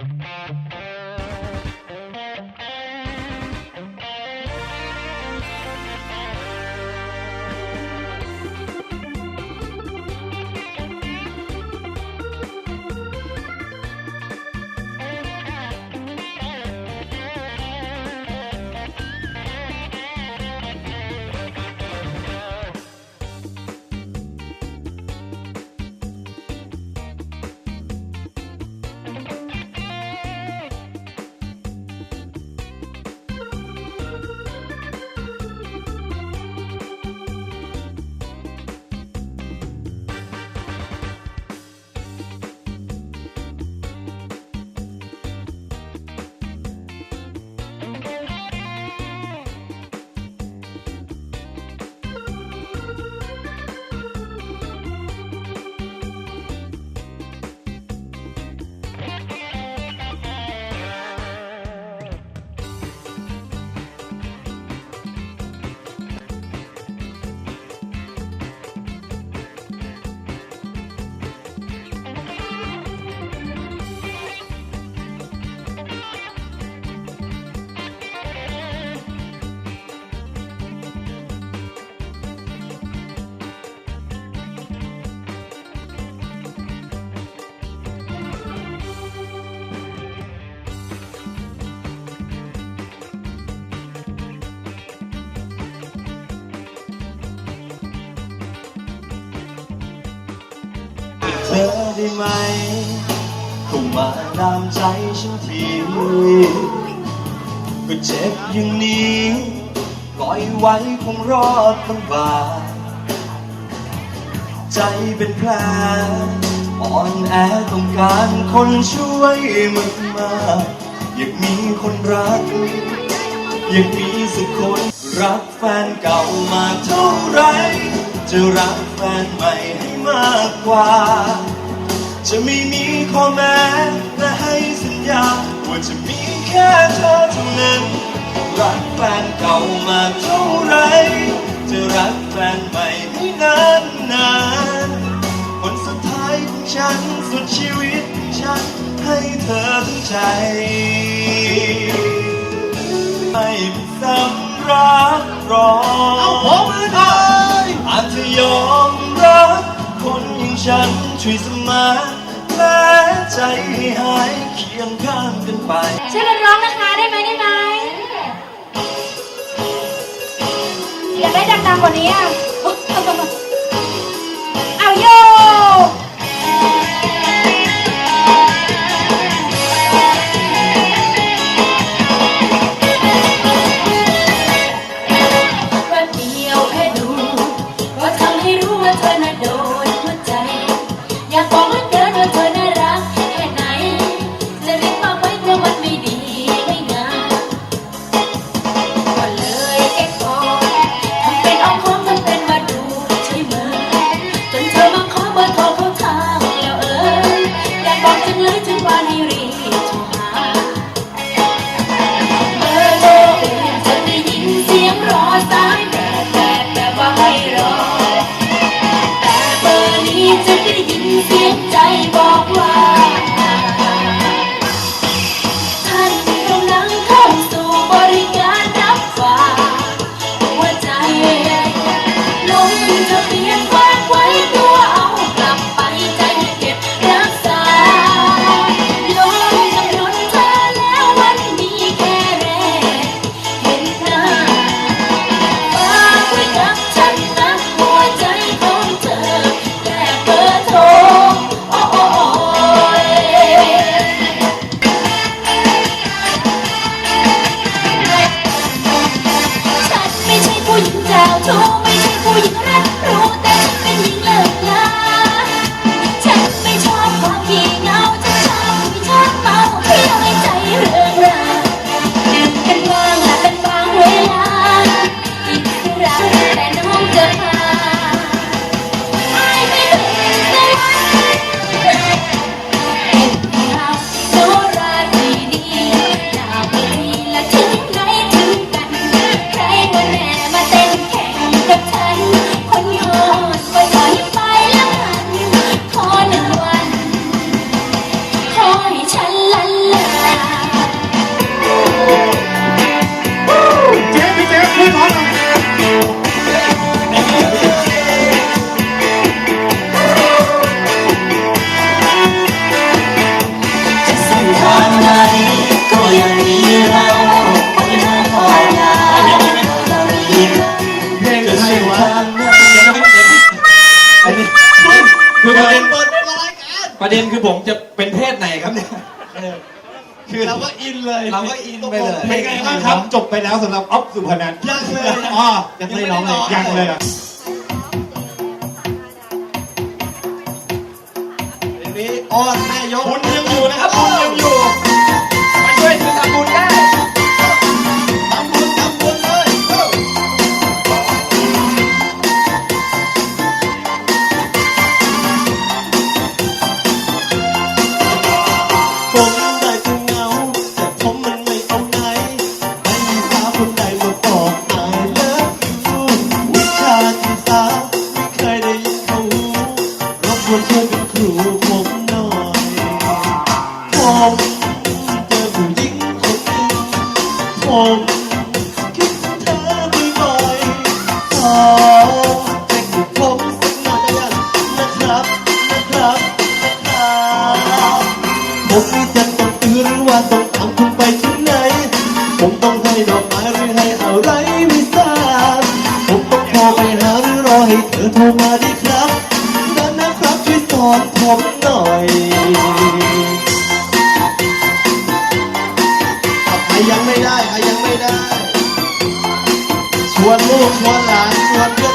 เได้ไหมเข้ามาดามใจฉันทีก็เจ็บอย่างนี้ปล่อยไว้คงรอดลำบากใจเป็นแผลอ่อนแอต้องการคนช่วยมึงมา อยากมีคนรัก อยากมีสักคนรักแฟนเก่ามาเท่าไหรจะรักแฟนใหม่ให้มากกว่า จะไม่มีข้อแม้และให้สัญญา ว่าจะมีแค่เธอเท่านั้นรักแฟนเก่ามาเท่าไร จะรักแฟนใหม่ให้นานนานคนสุดท้ายของฉันสุดชีวิตของฉันให้เธอทั้งใจไม่เป็นสำรักรองเอาผมเลยอยอาจจะยอมรับคนอย่างฉัน ช่วยสมานและใจให้หายเคียงข้างกันไป ช่วยกันร้องนะคะได้ไหมได้ไหมอยากได้ดังๆกว่านี้อะ ประเด็นคือผมจะเป็นเพศไหนครับเนี่ยคือเราก็อินเลยเราก็อินไปเลยเป็นไงบ้างครับ จบไปแล้วสำหรับออฟสุพนันท์ยังเลยอ๋อยังไม่ได้ร้องเลยยังเลยอะทีนี้อ้อนแม่ยกบุญยังอยู่นะครับบุญยังอยู่ ครับนะครับครับผมนี่จะต้องตื้อหรือว่าต้องตามคุณไปที่ไหน ผมต้องให้ดอกไม้หรือให้อะไรไม่ทราบผมต้องโทรไปหาหรือรอให้เธอโทรมาดีครับนั่นนะครับช่วยสอนผมหน่อยใครยังไม่ได้ใครยังไม่ได้ ชวนลูกชวนหลานชวนเพื่อน